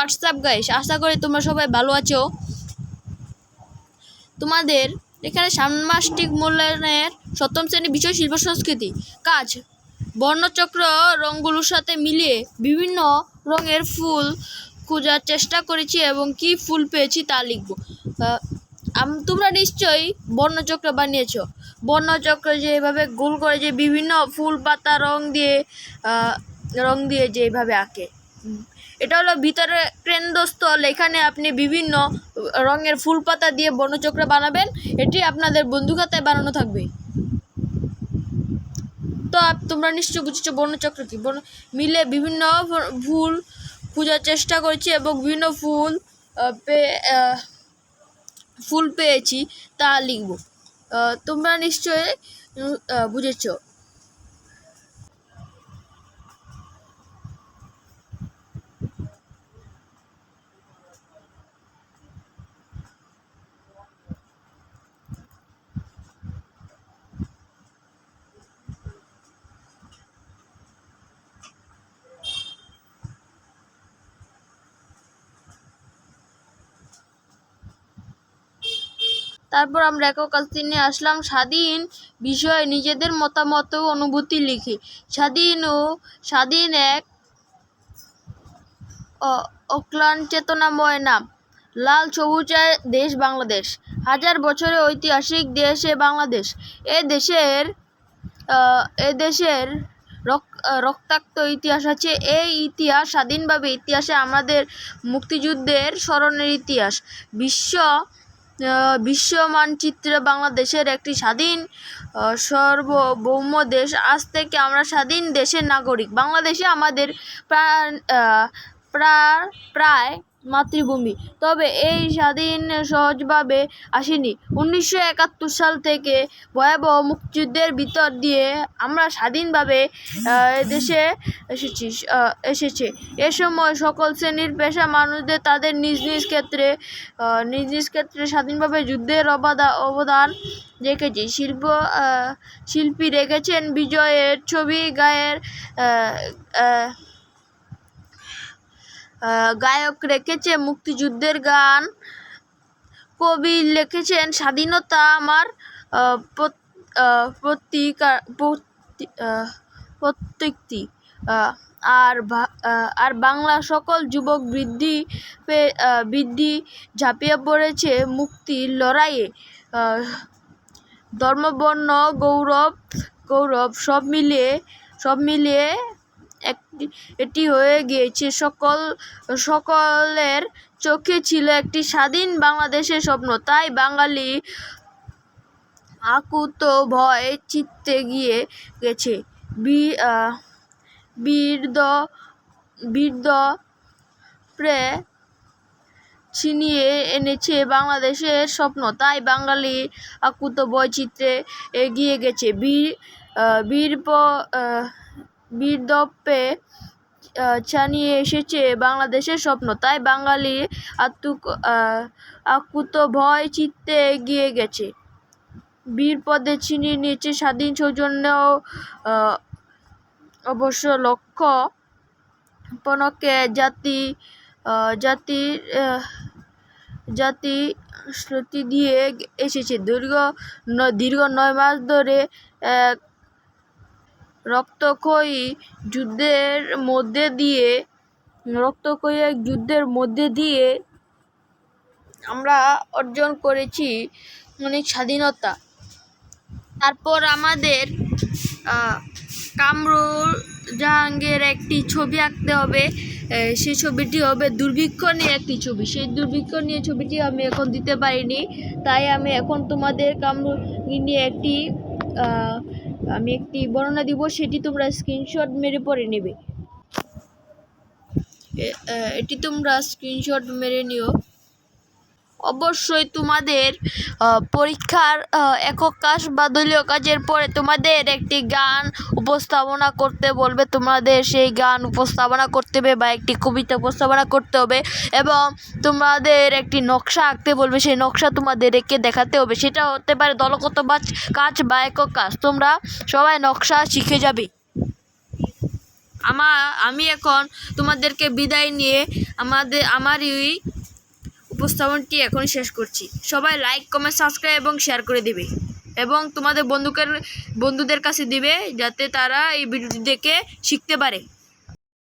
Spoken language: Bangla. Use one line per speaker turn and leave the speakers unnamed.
হোয়াটসঅ্যাপ গাইস আশা করি তোমরা সবাই ভালো আছো। তোমাদের এখানে ষান্মাসিক মূল্যায়নের সপ্তম শ্রেণি বিষয় শিল্প সংস্কৃতি, কাজ। বর্ণচক্র রঙগুলোর সাথে মিলিয়ে বিভিন্ন রঙের ফুল খোঁজার চেষ্টা করেছি এবং কি ফুল পেয়েছি তা লিখব। তোমরা নিশ্চয়ই বর্ণচক্র বানিয়েছো। বর্ণচক্র যে এভাবে গোল করে যে বিভিন্ন ফুল, পাতা, রং দিয়ে রং দিয়ে যে এভাবে আঁকে। এটা হলো ভিতরে কেন্দ্রস্থল এখানে আপনি বিভিন্ন রঙের ফুল পাতা দিয়ে বর্ণচক্র বানাবেন, এটি আপনাদের বন্ধু খাতায় বানানো থাকবে। তো তোমরা নিশ্চয় বুঝেছ বর্ণচক্র কি। বর্ণ মিলে বিভিন্ন ফুল খোঁজার চেষ্টা করেছি এবং বিভিন্ন ফুল ফুল পেয়েছি তা লিখব। তোমরা নিশ্চয়ই বুঝেছ। তারপর আমরা একক নিয়ে আসলাম, স্বাধীন বিষয়ে নিজেদের মতামত অনুভূতি লিখি। স্বাধীন ও স্বাধীন এক অক্লান চেতনাময় নাম। লাল সবুজের দেশ বাংলাদেশ। হাজার বছরের ঐতিহাসিক দেশ এ বাংলাদেশ। এ দেশের এ দেশের রক- রক্তাক্ত ইতিহাস আছে। এই ইতিহাস স্বাধীনভাবে ইতিহাসে আমাদের মুক্তিযুদ্ধের স্মরণের ইতিহাস। বিশ্ব বিশ্ব মানচিত্রে বাংলাদেশের একটি স্বাধীন সর্বভৌম দেশ। আজ থেকে আমরা স্বাধীন দেশের নাগরিক। বাংলাদেশে আমাদের প্রাণ প্রায় মাতৃভূমি। তবে এই স্বাধীন সহজভাবে আসেনি। উনিশশো একাত্তর সাল থেকে ভয়াবহ মুক্তিযুদ্ধের ভিতর দিয়ে আমরা স্বাধীনভাবে দেশে এসেছি এসেছে। এ সময় সকল শ্রেণির পেশা মানুষদের তাদের নিজ নিজ ক্ষেত্রে নিজ নিজ ক্ষেত্রে স্বাধীনভাবে যুদ্ধের অবদা- অবদান রেখেছি। শিল্প শিল্পী রেখেছেন বিজয়ের ছবি, গায়ের গায়ক রেখেছে মুক্তিযুদ্ধের গান। কবি লিখেছেন, স্বাধীনতা আমার প্রত্যেকটি আর আর বাংলা সকল যুবক বৃদ্ধি বৃদ্ধি ঝাঁপিয়ে পড়েছে মুক্তির লড়াইয়ে। ধর্মবর্ণ, গৌরব গৌরব সব মিলিয়ে সব মিলিয়ে একটি এটি হয়ে গিয়েছে। সকল সকলের চোখে ছিল একটি স্বাধীন বাংলাদেশের স্বপ্ন। তাই বাঙালি আকুত ভয় চিত্তে গিয়ে গেছে। বীরদ বীরদ প্রে ছিনিয়ে এনেছে বাংলাদেশের স্বপ্ন। তাই বাঙালি আকুত বৈচিত্র্যে এগিয়ে গেছে। বীর আহ, বীরদপ্পে ছানিয়ে এসেছে বাংলাদেশের স্বপ্ন। তাই বাঙালি আত্মুক আকুত ভয় চিত্তে এগিয়ে গেছে। বীর পদে ছিনিয়ে নিয়েছে স্বাধীন সৌজন্য অবশ্য লক্ষ্য পণকে জাতি আহ, জাতি শ্রুতি দিয়ে এসেছে। দীর্ঘ দীর্ঘ নয় মাস ধরে রক্তক্ষয়ী যুদ্ধের মধ্যে দিয়ে, রক্তক্ষয়ী এক যুদ্ধের মধ্যে দিয়ে আমরা অর্জন করেছি অনেক স্বাধীনতা। তারপর আমাদের কামরুল জাহাঙ্গীর একটি ছবি আঁকতে হবে। সেই ছবিটি হবে দুর্ভিক্ষ নিয়ে একটি ছবি। সেই দুর্ভিক্ষ নিয়ে ছবিটি আমি এখন দিতে পারিনি। তাই আমি এখন তোমাদের কামরুল নিয়ে একটি আমি একটি বর্ণনা দিব, সেটি তোমরা স্ক্রিনশট মেরে পরে নেবে। এটি তোমরা স্ক্রিনশট মেরে নিও। অবশ্যই তোমাদের পরীক্ষার একক কাজ বা দলীয় কাজের পরে তোমাদের একটি গান উপস্থাপনা করতে বলবে। তোমাদের সেই গান উপস্থাপনা করতে হবে বা একটি কবিতা উপস্থাপনা করতে হবে এবং তোমাদের একটি নকশা আঁকতে বলবে। সেই নকশা তোমাদের এঁকে দেখাতে হবে। সেটা হতে পারে দলগত কাজ বা একক কাজ। তোমরা সবাই নকশা শিখে যাবে। আমা, আমি এখন তোমাদেরকে বিদায় নিয়ে আমাদের আমার এই উপস্থাপনটি এখন শেষ করছি। সবাই লাইক কমেন্ট সাবস্ক্রাইব এবং শেয়ার করে দিবে। এবং তোমাদের বন্ধুকের বন্ধুদের কাছে দিবে যাতে তারা এই ভিডিওটি দেখে শিখতে পারে।